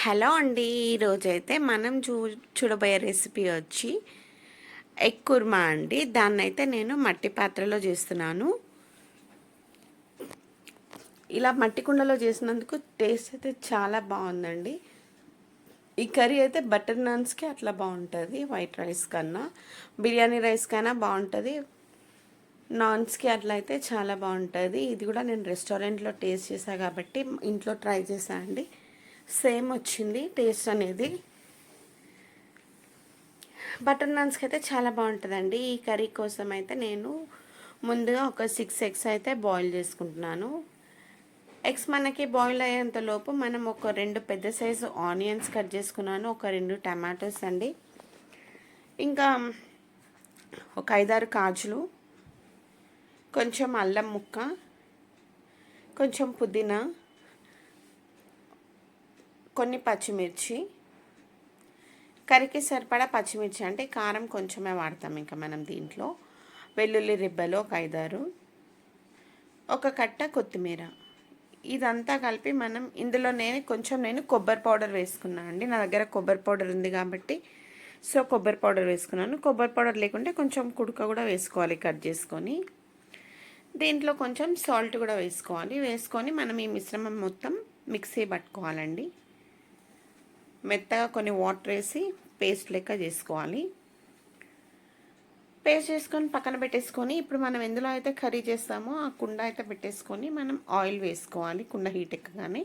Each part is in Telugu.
హలో అండి ఈరోజైతే మనం చూ చూడబోయే రెసిపీ వచ్చి ఎగ్ కుర్మా అండి. దాన్ని అయితే నేను మట్టి పాత్రలో చేస్తున్నాను. ఇలా మట్టి కుండలో చేసినందుకు టేస్ట్ అయితే చాలా బాగుందండి. ఈ కర్రీ అయితే బటర్ నాన్స్కి అట్లా బాగుంటుంది వైట్ రైస్ కన్నా. బిర్యానీ రైస్ కన్నా బాగుంటుంది నాన్స్కి అట్లా అయితే చాలా బాగుంటుంది. ఇది కూడా నేను రెస్టారెంట్లో టేస్ట్ చేశాను కాబట్టి ఇంట్లో ట్రై చేశాను అండి. సేమ్ వచ్చింది టేస్ట్ అనేది. బటర్ నాన్స్కి అయితే చాలా బాగుంటుందండి. ఈ కర్రీ కోసం అయితే నేను ముందుగా ఒక సిక్స్ ఎగ్స్ అయితే బాయిల్ చేసుకుంటున్నాను. ఎగ్స్ మనకి బాయిల్ అయ్యేంత లోపు మనం ఒక రెండు పెద్ద సైజు ఆనియన్స్ కట్ చేసుకున్నాను ఒక రెండు టమాటోస్ అండి. ఇంకా ఒక ఐదారు కాజులు కొంచెం అల్లం ముక్క కొంచెం పుదీనా కొన్ని పచ్చిమిర్చి కర్రీకి సరిపడా పచ్చిమిర్చి అంటే కారం కొంచెమే వాడతాం ఇంకా మనం దీంట్లో. వెల్లుల్లి రిబ్బలు ఒక ఐదారు ఒక కట్ట కొత్తిమీర. ఇదంతా కలిపి మనం ఇందులో నేను కొంచెం నేను కొబ్బరి పౌడర్ వేసుకున్నాను అండి. నా దగ్గర కొబ్బరి పౌడర్ ఉంది కాబట్టి సో కొబ్బరి పౌడర్ వేసుకున్నాను. కొబ్బరి పౌడర్ లేకుంటే కొంచెం కుడుక కూడా వేసుకోవాలి కట్ చేసుకొని. దీంట్లో కొంచెం సాల్ట్ కూడా వేసుకోవాలి. వేసుకొని మనం ఈ మిశ్రమం మొత్తం మిక్సీ పట్టుకోవాలండి. మెత్తగా కొన్ని వాటర్ వేసి పేస్ట్ లెక్క చేసుకోవాలి. పేస్ట్ చేసుకొని పక్కన పెట్టేసుకొని ఇప్పుడు మనం ఎందులో అయితే కర్రీ చేస్తామో ఆ కుండ అయితే పెట్టేసుకొని మనం ఆయిల్ వేసుకోవాలి. కుండ హీట్ ఎక్కగానే.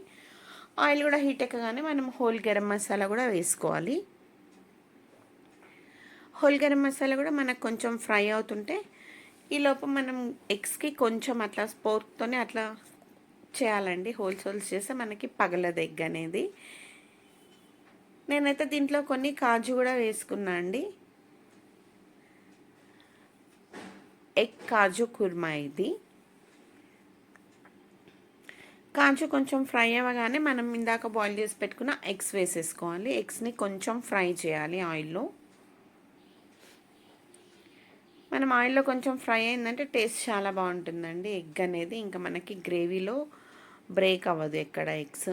ఆయిల్ కూడా హీట్ ఎక్కగానే మనం హోల్ గరం మసాలా కూడా వేసుకోవాలి. హోల్ గరం మసాలా కూడా మనకు కొంచెం ఫ్రై అవుతుంటే ఈ లోపు మనం ఎగ్స్కి కొంచెం అట్లా స్పోర్క్తోనే అట్లా చేయాలండి. హోల్స్ హోల్స్ చేస్తే మనకి పగలదు ఎగ్ అనేది నేనైతే దీంట్లో కొన్ని కాజు కూడా వేసుకున్నా అండి. ఎగ్ కాజు కుర్మా ఇది. కాజు కొంచెం ఫ్రై అవ్వగానే మనం ఇందాక బాయిల్ చేసి పెట్టుకున్న ఎగ్స్ వేసేసుకోవాలి. ఎగ్స్ని కొంచెం ఫ్రై చేయాలి ఆయిల్లో. మనం ఆయిల్లో కొంచెం ఫ్రై అయిందంటే టేస్ట్ చాలా బాగుంటుందండి. ఎగ్ అనేది ఇంకా మనకి గ్రేవీలో బ్రేక్ అవ్వదు ఎక్కడ ఎగ్స్.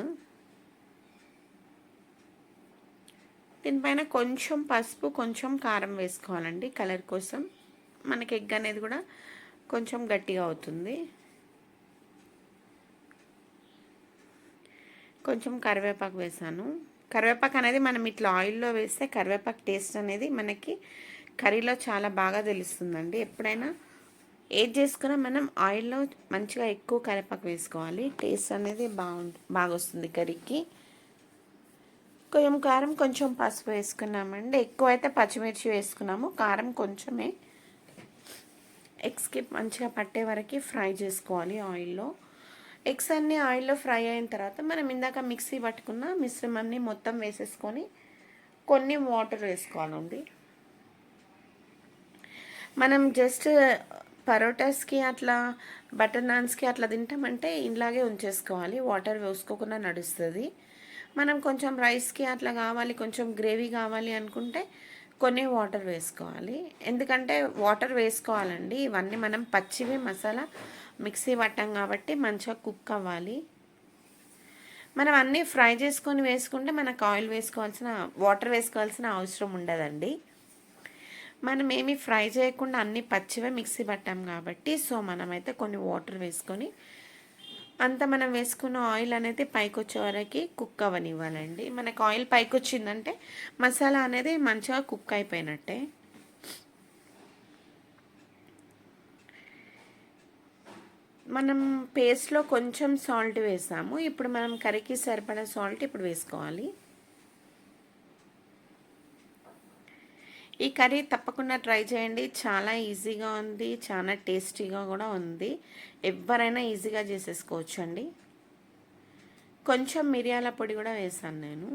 దీనిపైన కొంచెం పసుపు కొంచెం కారం వేసుకోవాలండి. కలర్ కోసం మనకి ఎగ్ అనేది కూడా కొంచెం గట్టిగా అవుతుంది. కొంచెం కరివేపాకు వేసాను. కరివేపాకు అనేది మనం ఇట్లా ఆయిల్లో వేస్తే కరివేపాకు టేస్ట్ అనేది మనకి కర్రీలో చాలా బాగా తెలుస్తుందండి. ఎప్పుడైనా ఏది చేసుకున్నా మనం ఆయిల్లో మంచిగా ఎక్కువ కరివేపాకు వేసుకోవాలి. టేస్ట్ అనేది బాగుంటు బాగా వస్తుంది కర్రీకి. కొంచెం కారం కొంచెం పసుపు వేసుకున్నామండి. ఎక్కువ అయితే పచ్చిమిర్చి వేసుకున్నాము. కారం కొంచెమే. ఎగ్స్కి మంచిగా పట్టే వరకు ఫ్రై చేసుకోవాలి ఆయిల్లో. ఎగ్స్ అన్నీ ఆయిల్లో ఫ్రై అయిన తర్వాత మనం ఇందాక మిక్సీ పట్టుకున్న మిశ్రమాన్ని మొత్తం వేసేసుకొని కొన్ని వాటర్ వేసుకోవాలండి. మనం జస్ట్ పరోటాస్కి అట్లా బటర్ నాన్స్కి అట్లా తింటామంటే ఇలాగే ఉంచేసుకోవాలి. వాటర్ వేసుకోకుండా నడుస్తుంది. మనం కొంచెం రైస్కి అట్లా కావాలి కొంచెం గ్రేవీ కావాలి అనుకుంటే కొన్ని వాటర్ వేసుకోవాలి. ఎందుకంటే వాటర్ వేసుకోవాలండి. ఇవన్నీ మనం పచ్చివి మసాలా మిక్సీ పట్టాం కాబట్టి మంచిగా కుక్ అవ్వాలి. మనం అన్నీ ఫ్రై చేసుకొని వేసుకుంటే మనకు ఆయిల్ వేసుకోవాల్సిన వాటర్ వేసుకోవాల్సిన అవసరం ఉండదండి. మనం ఏమి ఫ్రై చేయకుండా అన్నీ పచ్చివే మిక్సీ పట్టాం కాబట్టి సో మనమైతే కొన్ని వాటర్ వేసుకొని అంత మనం వేసుకున్న ఆయిల్ అనేది పైకి వచ్చే వరకు కుక్ అవ్వనివ్వాలండి. మనకు ఆయిల్ పైకి వచ్చిందంటే మసాలా అనేది మంచిగా కుక్ అయిపోయినట్టే. మనం పేస్ట్లో కొంచెం సాల్ట్ వేసాము. ఇప్పుడు మనం కర్రీకి సరిపడా సాల్ట్ ఇప్పుడు వేసుకోవాలి. ఈ కర్రీ తప్పకుండా ట్రై చేయండి. చాలా ఈజీగా ఉంది చాలా టేస్టీగా కూడా ఉంది. ఎవరైనా ఈజీగా చేసేసుకోవచ్చు అండి కొంచెం మిరియాల పొడి కూడా వేసాను నేను.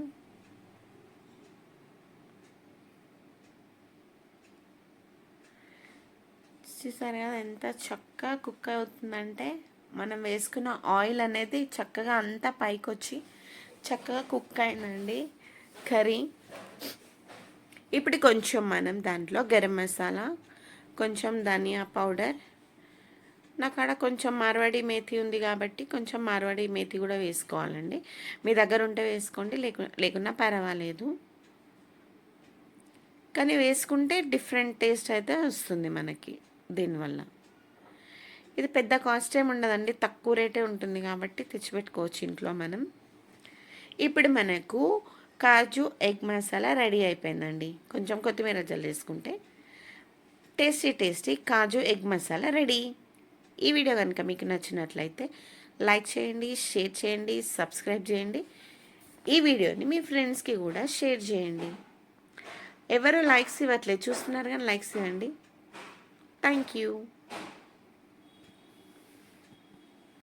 చూసారు కదా ఎంత చక్కగా కుక్ అవుతుందంటే మనం వేసుకున్న ఆయిల్ అనేది చక్కగా అంతా పైకి వచ్చి చక్కగా కుక్ అయిందండి కర్రీ. ఇప్పుడు కొంచెం మనం దాంట్లో గరం మసాలా కొంచెం ధనియా పౌడర్. నా కాడ కొంచెం మార్వాడి మేతి ఉంది కాబట్టి కొంచెం మార్వాడి మేతి కూడా వేసుకోవాలండి. మీ దగ్గర ఉంటే వేసుకోండి లేకు లేకున్నా పర్వాలేదు. కానీ వేసుకుంటే డిఫరెంట్ టేస్ట్ అయితే వస్తుంది మనకి దీనివల్ల. ఇది పెద్ద కాస్ట్ ఏమి ఉండదండి తక్కువ రేటే ఉంటుంది కాబట్టి తెచ్చిపెట్టుకోవచ్చు ఇంట్లో మనం. ఇప్పుడు మనకు కాజు ఎగ్ మసాలా రెడీ అయిపోయిందండి. కొంచెం కొత్తిమీర జల్లేసుకుంటే టేస్టీ టేస్టీ కాజు ఎగ్ మసాలా రెడీ. ఈ వీడియో కనుక మీకు నచ్చినట్లయితే లైక్ చేయండి షేర్ చేయండి సబ్స్క్రైబ్ చేయండి. ఈ వీడియోని మీ ఫ్రెండ్స్కి కూడా షేర్ చేయండి. ఎవరు లైక్స్ ఇవ్వట్లేదు చూస్తున్నారు కానీ లైక్స్ ఇవ్వండి. Thank you.